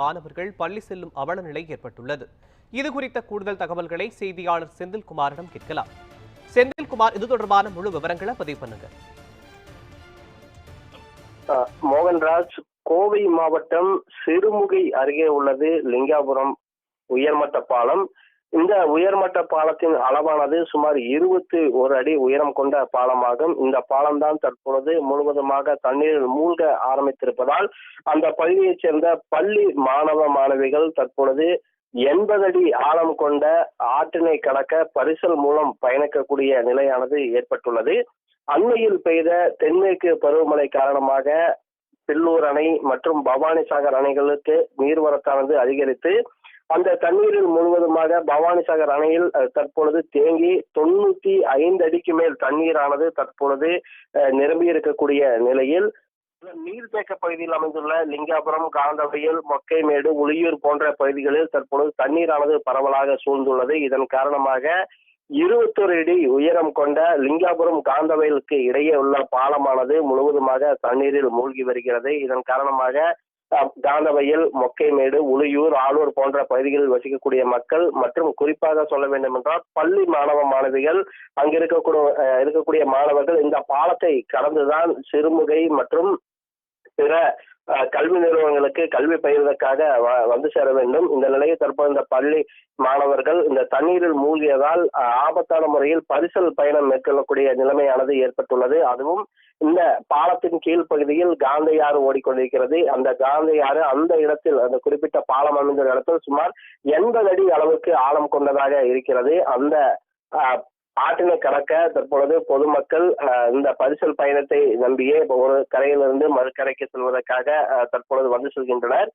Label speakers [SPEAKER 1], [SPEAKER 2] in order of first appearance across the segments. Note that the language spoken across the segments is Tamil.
[SPEAKER 1] மாணவர்கள் பள்ளி செல்லும் அவல நிலை ஏற்பட்டுள்ளது. இது குறித்த கூடுதல் தகவல்களை செய்தியாளர் செந்தில்குமாரிடம் கேட்கலாம். செந்தில்குமார் இது தொடர்பான முழு விவரங்களை பதிவு பண்ணுங்க.
[SPEAKER 2] மோகன்ராஜ் கோவை மாவட்டம் சிறுமுகை அருகே உள்ளது லிங்காபுரம் உயர்மட்ட பாலம் இந்த உயர்மட்ட பாலத்தின் அளவானது சுமார் இருபத்தி ஒரு அடி உயரம் கொண்ட பாலமாகும். இந்த பாலம்தான் தற்பொழுது முழுவதுமாக தண்ணீரில் மூழ்க ஆரம்பித்திருப்பதால் அந்த பகுதியைச் சேர்ந்த பள்ளி மாணவ மாணவிகள் தற்பொழுது எண்பது அடி ஆழம் கொண்ட ஆற்றினை கடக்க பரிசல் மூலம் பயணிக்கக்கூடிய நிலையானது ஏற்பட்டுள்ளது. அண்மையில் பெய்த தென்மேற்கு பருவமழை காரணமாக பில்லூர் அணை மற்றும் பவானிசாகர் அணைகளுக்கு நீர்வரத்தானது அதிகரித்து அந்த தண்ணீரில் முழுவதுமாக பவானிசாகர் அணையில் தற்பொழுது தேங்கி தொண்ணூத்தி ஐந்து அடிக்கு மேல் தண்ணீரானது தற்பொழுது அஹ், நிரம்பி இருக்கக்கூடிய நிலையில் நீர்த்தேக்க பகுதியில் அமைந்துள்ள லிங்காபுரம் காந்தவயல் மொக்கைமேடு உளியூர் போன்ற பகுதிகளில் தற்பொழுது தண்ணீரானது பரவலாக சூழ்ந்துள்ளது. இதன் காரணமாக இருபத்தொரு அடி உயரம் கொண்ட லிங்காபுரம் காந்தவயலுக்கு இடையே உள்ள பாலமானது முழுவதுமாக தண்ணீரில் மூழ்கி வருகிறது. இதன் காரணமாக அஹ், காந்தவயல் மொக்கைமேடு உளியூர் ஆளூர் போன்ற பகுதிகளில் வசிக்கக்கூடிய மக்கள் மற்றும் குறிப்பாக சொல்ல வேண்டும் என்றால் பள்ளி மாணவ மாணவிகள் அங்கு இருக்கக்கூடிய அஹ், இருக்கக்கூடிய மாணவர்கள் இந்த பாலத்தை கடந்துதான் சிறுமுகை மற்றும் பிற அஹ், கல்வி நிறுவனங்களுக்கு கல்வி பயிர்வதற்காக வ- வந்து சேர வேண்டும். இந்த நிலையில் தற்போது இந்த பள்ளி மாணவர்கள் இந்த தண்ணீரில் மூழ்கியதால் அஹ், ஆபத்தான முறையில் பரிசல் பயணம் மேற்கொள்ளக்கூடிய நிலைமையானது ஏற்பட்டுள்ளது. அதுவும் இந்த பாலத்தின் கீழ் பகுதியில் காந்தையாறு ஓடிக்கொண்டிருக்கிறது. அந்த காந்தையாறு அந்த இடத்தில் அந்த குறிப்பிட்ட பாலம் அமைந்த இடத்தில் சுமார் எண்பது அடி அளவுக்கு ஆழம் கொண்டதாக இருக்கிறது. அந்த ஆற்றினை கடக்க தற்பொழுது பொதுமக்கள் அஹ், இந்த பரிசல் பயணத்தை நம்பியே ஒரு கரையிலிருந்து மறுகரைக்கு செல்வதற்காக அஹ், தற்பொழுது வந்து செல்கின்றனர்.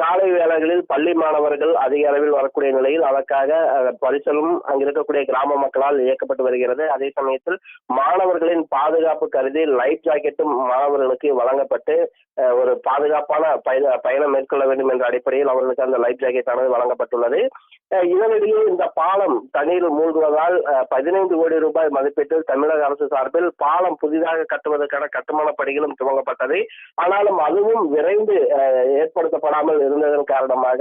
[SPEAKER 2] காலை வேளைகளில் பள்ளி மாணவர்கள் அதிக அளவில் வரக்கூடிய நிலையில் அதற்காக பரிசலும் அங்கிருக்கக்கூடிய கிராம மக்களால் இயக்கப்பட்டு வருகிறது. அதே சமயத்தில் மாணவர்களின் பாதுகாப்பு கருதி லைஃப் ஜாக்கெட்டும் மாணவர்களுக்கு வழங்கப்பட்டு ஒரு பாதுகாப்பான பயண பயணம் மேற்கொள்ள வேண்டும் என்ற அடிப்படையில் அவர்களுக்கு அந்த லைஃப் ஜாக்கெட் ஆனது வழங்கப்பட்டுள்ளது. இதனிடையே இந்த பாலம் தண்ணீரில் மூழ்குவதால் பதினைந்து கோடி ரூபாய் மதிப்பீட்டில் தமிழக அரசு சார்பில் பாலம் புதிதாக கட்டுவதற்கான கட்டுமான பணிகளும் துவங்கப்பட்டது. ஆனாலும் அதுவும் விரைந்து ஏற்படுத்தப்படாமல் இல்லாமல் இருந்ததன் காரணமாக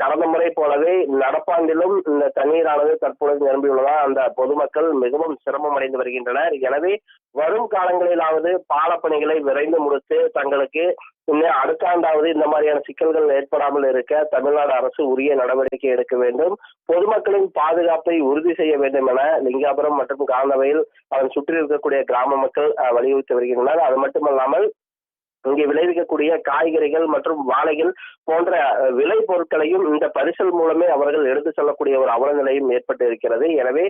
[SPEAKER 2] கடந்த முறை போலவே நடப்பாண்டிலும் இந்த தண்ணீரானது தற்பொழுது நிரம்பியுள்ளதால் அந்த பொதுமக்கள் மிகவும் சிரமம் அடைந்து வருகின்றனர். எனவே வரும் காலங்களிலாவது பாலப்பணிகளை விரைந்து முடித்து தங்களுக்கு இன்னும் அடுத்த ஆண்டாவது இந்த மாதிரியான சிக்கல்கள் ஏற்படாமல் இருக்க தமிழ்நாடு அரசு உரிய நடவடிக்கை எடுக்க வேண்டும். பொதுமக்களின் பாதுகாப்பை உறுதி செய்ய வேண்டும் என லிங்காபுரம் மற்றும் காந்தவையில் அதன் சுற்றி இருக்கக்கூடிய கிராம மக்கள் வலியுறுத்தி வருகின்றனர். அது மட்டுமல்லாமல் இங்கே விளைவிக்கக்கூடிய காய்கறிகள் மற்றும் வாழைகள் போன்ற விலை விளை பொருட்களையும் இந்த பரிசல் மூலமே அவர்கள் எடுத்து செல்லக்கூடிய ஒரு அவல நிலையும் ஏற்பட்டு இருக்கிறது. எனவே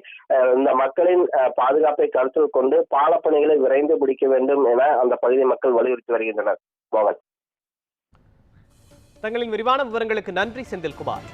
[SPEAKER 2] இந்த மக்களின் பாதுகாப்பை கருத்தில் கொண்டு பாலப்பணிகளை விரைந்து முடிக்க வேண்டும் என அந்த பகுதி மக்கள் வலியுறுத்தி வருகின்றனர். மோகன்.
[SPEAKER 1] தங்களின் விரிவான விவரங்களுக்கு நன்றி செந்தில்குமார்.